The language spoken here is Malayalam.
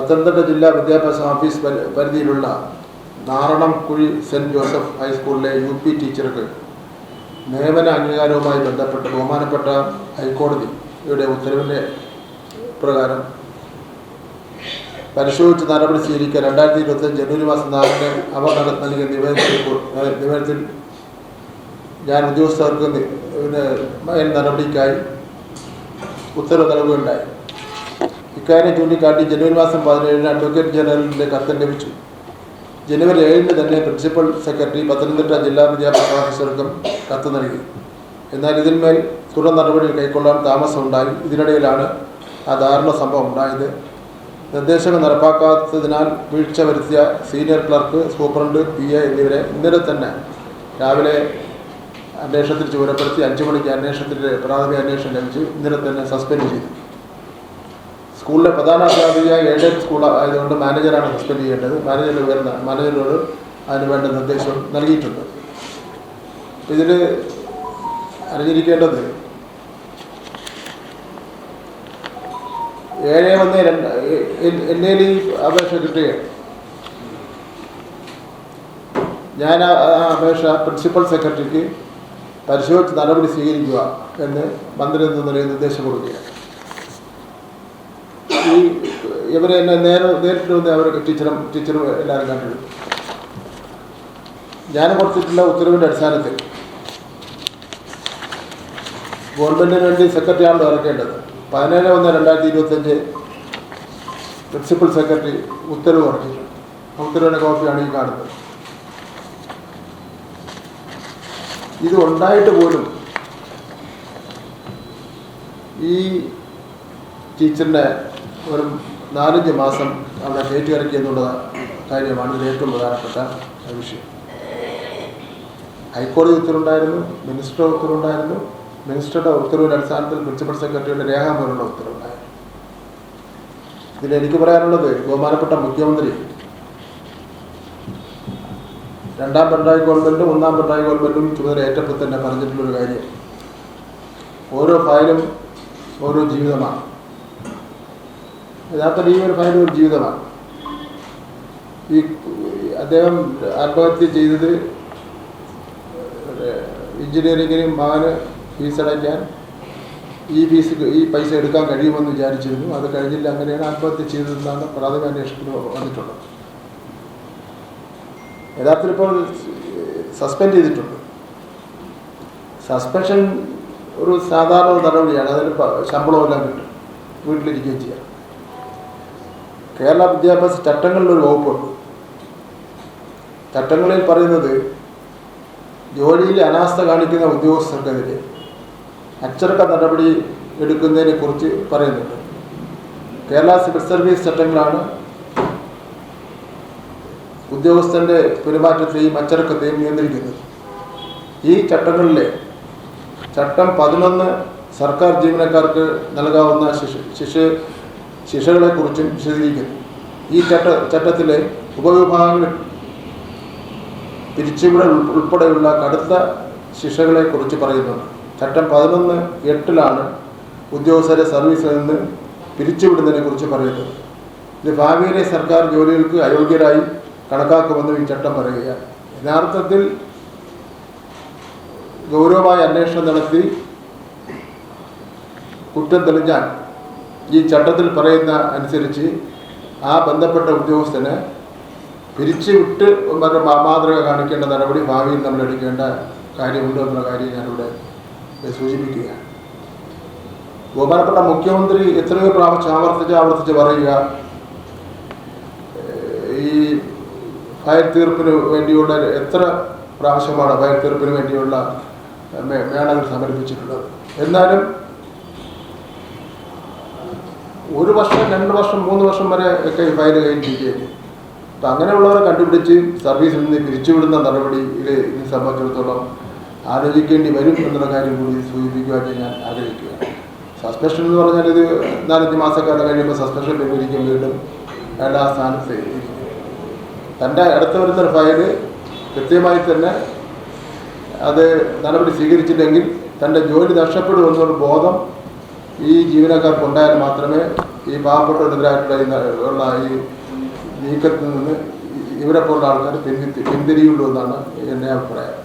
പത്തനംതിട്ട ജില്ലാ വിദ്യാഭ്യാസ ഓഫീസ് പരിധിയിലുള്ള നാരണംകുഴി സെന്റ് ജോസഫ് ഹൈസ്കൂളിലെ യു പി ടീച്ചർക്ക് നിയമന അംഗീകാരവുമായി ബന്ധപ്പെട്ട് ബഹുമാനപ്പെട്ട ഹൈക്കോടതിയുടെ ഉത്തരവിന്റെ പ്രകാരം പരിശോധിച്ച് നടപടി സ്വീകരിക്കാൻ രണ്ടായിരത്തി ഇരുപത്തി ജനുവരി മാസം നാലിന് അവർ നൽകിയ നിവേദനത്തിൽ നിവേദനത്തിൽ ഞാൻ ഉദ്യോഗസ്ഥർക്ക് നടപടിക്കായി ഉത്തരവ് നൽകുകയുണ്ടായി. ഇക്കാര്യം ചൂണ്ടിക്കാട്ടി ജനുവരി മാസം പതിനേഴിന് അഡ്വക്കേറ്റ് ജനറലിന്റെ കത്ത് ലഭിച്ചു. ജനുവരി ഏഴിന് തന്നെ പ്രിൻസിപ്പൽ സെക്രട്ടറി പത്തനംതിട്ട ജില്ലാ വിദ്യാഭ്യാസ ഓഫീസർക്കും കത്ത് നൽകി. എന്നാൽ ഇതിന്മേൽ തുടർ നടപടികൾ കൈക്കൊള്ളാൻ താമസമുണ്ടായി. ഇതിനിടയിലാണ് ആ ദാരുണ സംഭവം ഉണ്ടായത്. നിർദ്ദേശങ്ങൾ നടപ്പാക്കാത്തതിനാൽ വീഴ്ച വരുത്തിയ senior clerk superintendent P A എന്നിവരെ ഇന്നലെ തന്നെ രാവിലെ അന്വേഷണത്തിൽ ചുമതലപ്പെടുത്തി അഞ്ചു മണിക്ക് അന്വേഷണത്തിന്റെ പ്രാഥമിക അന്വേഷണം ലഭിച്ചു. ഇന്നലെ തന്നെ സസ്പെൻഡ് ചെയ്തു. സ്കൂളിലെ പ്രധാന അധ്യാപിക എയ്ഡഡ് സ്കൂൾ ആയതുകൊണ്ട് മാനേജറാണ് സസ്പെൻഡ് ചെയ്യേണ്ടത്. മാനേജർ വരുന്ന മാനേജറോട് അതിന് വേണ്ട നിർദ്ദേശം നൽകിയിട്ടുണ്ട്. ഇതിൽ അറിഞ്ഞിരിക്കേണ്ടത് ഏഴ് ഒന്ന് രണ്ട് എൻ എൽ ഈ അപേക്ഷ കിട്ടുകയാണ്. ഞാൻ ആ അപേക്ഷ പ്രിൻസിപ്പൽ സെക്രട്ടറിക്ക് പരിശോധിച്ച് നടപടി സ്വീകരിക്കുക എന്ന് മന്ത്രി എന്ന നിലയിൽ നിർദ്ദേശം കൊടുക്കുകയാണ്. ഈ ഇവരെ എന്നെ നേരെ നേരിട്ട് വന്ന് അവരൊക്കെ ടീച്ചറും ടീച്ചറും എല്ലാവരും കണ്ടു ഞാൻ കൊടുത്തിട്ടുള്ള ഉത്തരവിന്റെ അടിസ്ഥാനത്തിൽ ഗവൺമെന്റിന് വേണ്ടി സെക്രട്ടറിയാണ് ഇറക്കേണ്ടത് പതിനേഴ് ഒന്ന് രണ്ടായിരത്തി ഇരുപത്തഞ്ച് പ്രിൻസിപ്പൽ സെക്രട്ടറി ഉത്തരവ് ഇറക്കിയിട്ടുണ്ട് ഉത്തരവിന്റെ കോപ്പിയാണ് ഈ കാണുന്നത്. ഇത് ഉണ്ടായിട്ട് പോലും ഈ ടീച്ചറിനെ ഒരു നാലഞ്ച് മാസം അവിടെ കയറ്റി ഇറക്കി എന്നുള്ള കാര്യമാണ് ഇതിൽ ഏറ്റവും പ്രധാനപ്പെട്ട വിഷയം. ഹൈക്കോടതി ഉത്തരവുണ്ടായിരുന്നു മിനിസ്റ്റർ ഉത്തരവുണ്ടായിരുന്നു മിനിസ്റ്ററുടെ ഉത്തരവിന്റെ അടിസ്ഥാനത്തിൽ പ്രിൻസിപ്പൽ സെക്രട്ടറിയുടെ രേഖാമൂലമുള്ള ഉത്തരവുണ്ടായിരുന്നു. ഇതിൽ എനിക്ക് പറയാനുള്ളത് ബഹുമാനപ്പെട്ട മുഖ്യമന്ത്രി രണ്ടാം പിണറായി ഗവൺമെന്റും ഒന്നാം പിണറായി ഗവൺമെന്റും ചുമതല ഏറ്റപ്പോൾ തന്നെ പറഞ്ഞിട്ടുള്ളൊരു കാര്യം ഓരോ ഫയലും ഓരോ ജീവിതമാണ്. യഥാർത്ഥത്തിൽ ഈ ഒരു ഫയൽ ഒരു ജീവിതമാണ്. ഈ അദ്ദേഹം ആത്മഹത്യ ചെയ്തത് എഞ്ചിനീയറിങ്ങിന് മകന് ഫീസ് അടയ്ക്കാൻ ഈ ഫീസ് ഈ പൈസ എടുക്കാൻ കഴിയുമെന്ന് വിചാരിച്ചിരുന്നു. അത് കഴിഞ്ഞില്ല അങ്ങനെയാണ് ആത്മഹത്യ ചെയ്തതെന്നാണ് പ്രാഥമിക അന്വേഷണത്തിൽ വന്നിട്ടുള്ളത്. യഥാർത്ഥത്തിൽ ഇപ്പോൾ സസ്പെൻഡ് ചെയ്തിട്ടുണ്ട്. സസ്പെൻഷൻ ഒരു സാധാരണ നടപടിയാണ്. അതിന് ശമ്പളമെല്ലാം കിട്ടും. വീട്ടിലിരിക്കുകയും ചെയ്യാം. കേരള വിദ്യാഭ്യാസ ചട്ടങ്ങളിലൊരു വകുപ്പുണ്ട്. ചട്ടങ്ങളിൽ പറയുന്നത് ജോലിയിൽ അനാസ്ഥ കാണിക്കുന്ന ഉദ്യോഗസ്ഥർക്കെതിരെ അച്ചടക്ക നടപടി എടുക്കുന്നതിനെ കുറിച്ച് പറയുന്നുണ്ട്. കേരള സിവിൽ സർവീസ് ചട്ടങ്ങളാണ് ഉദ്യോഗസ്ഥന്റെ പെരുമാറ്റത്തെയും അച്ചടക്കത്തെയും നിയന്ത്രിക്കുന്നത്. ഈ ചട്ടങ്ങളിലെ ചട്ടം പതിനൊന്ന് സർക്കാർ ജീവനക്കാർക്ക് നൽകാവുന്ന ശിക്ഷ ശിക്ഷ ശിക്ഷകളെക്കുറിച്ചും വിശദീകരിക്കുന്നു. ഈ ചട്ട ചട്ടത്തിലെ ഉപവിഭാഗങ്ങൾ പിരിച്ചുവിടൽ ഉൾ- ഉൾപ്പെടെയുള്ള കടുത്ത ശിക്ഷകളെക്കുറിച്ച് പറയുന്നുണ്ട്. ചട്ടം പതിനൊന്ന് എട്ടിലാണ് ഉദ്യോഗസ്ഥരെ സർവീസിൽ നിന്ന് പിരിച്ചുവിടുന്നതിനെ കുറിച്ച് പറയുന്നത്. ഇത് ഭാവിയിലെ സർക്കാർ ജോലികൾക്ക് അയോഗ്യരായി കണക്കാക്കുമെന്നും ഈ ചട്ടം പറയുകയാണ്. യഥാർത്ഥത്തിൽ ഗൗരവമായ അന്വേഷണം നടത്തി കുറ്റം തെളിഞ്ഞാൽ ഈ ചട്ടത്തിൽ പറയുന്ന അനുസരിച്ച് ആ ബന്ധപ്പെട്ട ഉദ്യോഗസ്ഥന് പിരിച്ചുവിട്ട് മാതൃക കാണിക്കേണ്ട നടപടി ഭാവിയിൽ നമ്മൾ എടുക്കേണ്ട കാര്യമുണ്ട് എന്നുള്ള കാര്യം ഞാനിവിടെ സൂചിപ്പിക്കുകയാണ്. ബഹുമാനപ്പെട്ട മുഖ്യമന്ത്രി എത്രയോ പ്രാവശ്യം ആവർത്തിച്ച് ആവർത്തിച്ച് പറയുക ഈ ഫയൽ തീർപ്പിന് വേണ്ടിയുള്ള എത്ര പ്രാവശ്യമാണ് ഫയൽ തീർപ്പിന് വേണ്ടിയുള്ള മേളകൾ സമർപ്പിച്ചിട്ടുള്ളത്. എന്നാലും ഒരു വർഷം രണ്ട് വർഷം മൂന്ന് വർഷം വരെ ഒക്കെ ഫയൽ കഴിഞ്ഞിരിക്കുകയാണ് അപ്പം അങ്ങനെയുള്ളവരെ കണ്ടുപിടിച്ച് സർവീസിൽ നിന്ന് പിരിച്ചുവിടുന്ന നടപടി ഇത് ഇതിനെ സംബന്ധിച്ചിടത്തോളം ആലോചിക്കേണ്ടി വരും എന്നുള്ള കാര്യം കൂടി സൂചിപ്പിക്കുവാനായിട്ട് ഞാൻ ആഗ്രഹിക്കുക സസ്പെൻഷൻ എന്ന് പറഞ്ഞാൽ ഇത് നാലഞ്ച് മാസക്കാലം കഴിയുമ്പോൾ സസ്പെൻഷൻ പിൻവലിക്കും വീണ്ടും. എല്ലാ സ്ഥാനത്ത് തന്റെ അടുത്ത് വരുന്ന ഫയൽ കൃത്യമായി തന്നെ അത് നടപടി സ്വീകരിച്ചില്ലെങ്കിൽ തന്റെ ജോലി നഷ്ടപ്പെടുമെന്നൊരു ബോധം ഈ ജീവനക്കാർക്ക് ഉണ്ടായാൽ മാത്രമേ ഈ ന- ഈ നീക്കത്തിൽ നിന്ന് ഇവരെ പോലുള്ള ആൾക്കാർ പിന്തി പിന്തിരിയുള്ളൂ എന്നാണ് എന്റെ അഭിപ്രായം.